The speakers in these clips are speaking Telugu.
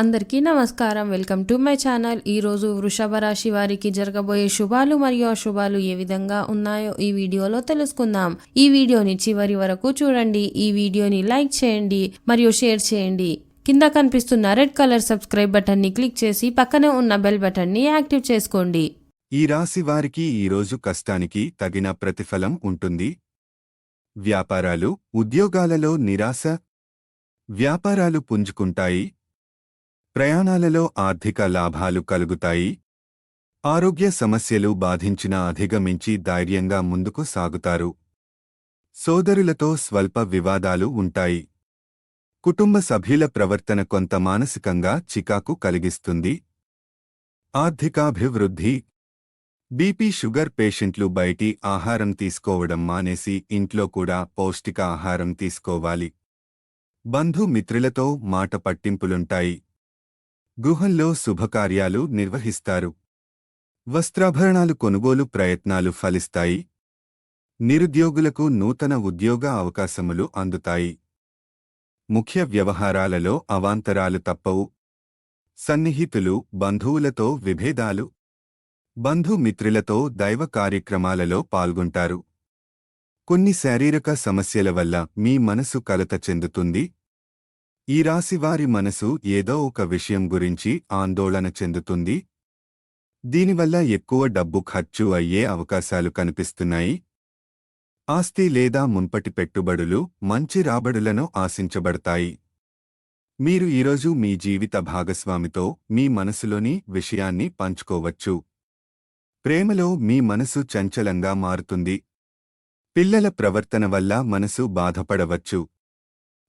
అందరికీ నమస్కారం. Welcome to my channel. ఈ రోజు వృషభ రాశి వారికి జరగబోయే శుభాలు మరియు అశుభాలు ఏ విధంగా ఉన్నాయో ఈ వీడియోలో తెలుసుకుందాం. ఈ వీడియోని చివరి వరకు చూడండి. ఈ వీడియోని లైక్ చేయండి మరియు షేర్ చేయండి. కింద కనిపిస్తున్న రెడ్ కలర్ సబ్స్క్రైబ్ బటన్ని క్లిక్ చేసి పక్కనే ఉన్న బెల్ బటన్ని యాక్టివ్ చేసుకోండి. ఈ రాశి వారికి ఈరోజు కష్టానికి తగిన ప్రతిఫలం ఉంటుంది. వ్యాపారాలు ఉద్యోగాలలో నిరాశ వ్యాపారాలు పుంజుకుంటాయి. ప్రయాణాలలో ఆర్థిక లాభాలు కలుగుతాయి. ఆరోగ్య సమస్యలు బాధించిన అధిగమించి ధైర్యంగా ముందుకు సాగుతారు. సోదరులతో స్వల్ప వివాదాలు ఉంటాయి. కుటుంబ సభ్యుల ప్రవర్తన కొంత మానసికంగా చికాకు కలిగిస్తుంది. ఆర్థికాభివృద్ధి. బీపీ షుగర్ పేషెంట్లు బయటి ఆహారం తీసుకోవడం మానేసి ఇంట్లో కూడా పౌష్టిక ఆహారం తీసుకోవాలి. బంధుమిత్రులతో మాట పట్టింపులుంటాయి. గృహంలో శుభకార్యాలు నిర్వహిస్తారు. వస్త్రాభరణాలు కొనుగోలు ప్రయత్నాలు ఫలిస్తాయి. నిరుద్యోగులకు నూతన ఉద్యోగ అవకాశములు అందుతాయి. ముఖ్య వ్యవహారాలలో అవాంతరాలు తప్పవు. సన్నిహితులు బంధువులతో విభేదాలు. బంధుమిత్రులతో దైవ కార్యక్రమాలలో పాల్గొంటారు. కొన్ని శారీరక సమస్యల వల్ల మీ మనసు కలత చెందుతుంది. ఈ రాశివారి మనసు ఏదో ఒక విషయం గురించి ఆందోళన చెందుతుంది. దీనివల్ల ఎక్కువ డబ్బు ఖర్చు అయ్యే అవకాశాలు కనిపిస్తున్నాయి. ఆస్తి లేదా మున్పటి పెట్టుబడులు మంచి రాబడులను ఆశించబడతాయి. మీరు ఈరోజు మీ జీవిత భాగస్వామితో మీ మనసులోని విషయాన్ని పంచుకోవచ్చు. ప్రేమలో మీ మనసు చంచలంగా మారుతుంది. పిల్లల ప్రవర్తన వల్ల మనసు బాధపడవచ్చు.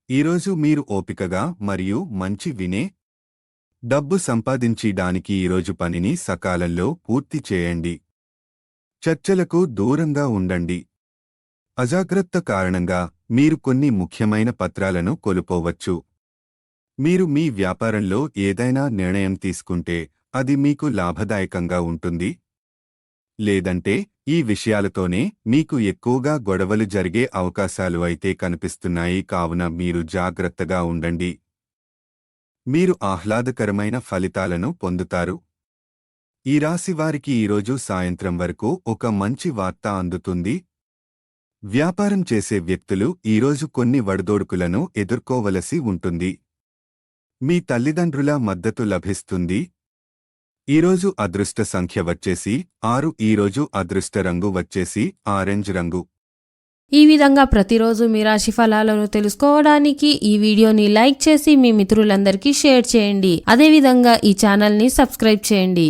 ఈరోజు మీరు ఓపికగా మరియు మంచి వినే డబ్బు సంపాదించడానికి ఈరోజు పనిని సకాలంలో పూర్తి చేయండి. చర్చలకు దూరంగా ఉండండి. అజాగ్రత్త కారణంగా మీరు కొన్ని ముఖ్యమైన పత్రాలను కోల్పోవచ్చు. మీరు మీ వ్యాపారంలో ఏదైనా నిర్ణయం తీసుకుంటే అది మీకు లాభదాయకంగా ఉంటుంది. లేదంటే ఈ విషయాలతోనే మీకు ఎక్కువగా గొడవలు జరిగే అవకాశాలు అయితే కనిపిస్తున్నాయి కావున మీరు జాగ్రత్తగా ఉండండి. మీరు ఆహ్లాదకరమైన ఫలితాలను పొందుతారు. ఈ రాశివారికి ఈరోజు సాయంత్రం వరకు ఒక మంచి వార్త అందుతుంది. వ్యాపారం చేసే వ్యక్తులు ఈరోజు కొన్ని వడదోడుకులను ఎదుర్కోవలసి ఉంటుంది. మీ తల్లిదండ్రుల మద్దతు లభిస్తుంది. ఈరోజు అదృష్ట సంఖ్య వచ్చేసి ఆరు ఈరోజు అదృష్ట రంగు వచ్చేసి ఆరెంజ్ రంగు. ఈ విధంగా ప్రతిరోజు మీ రాశి ఫలాలను తెలుసుకోవడానికి ఈ వీడియోని లైక్ చేసి మీ మిత్రులందరికీ షేర్ చేయండి. అదేవిధంగా ఈ ఛానల్ని సబ్స్క్రైబ్ చేయండి.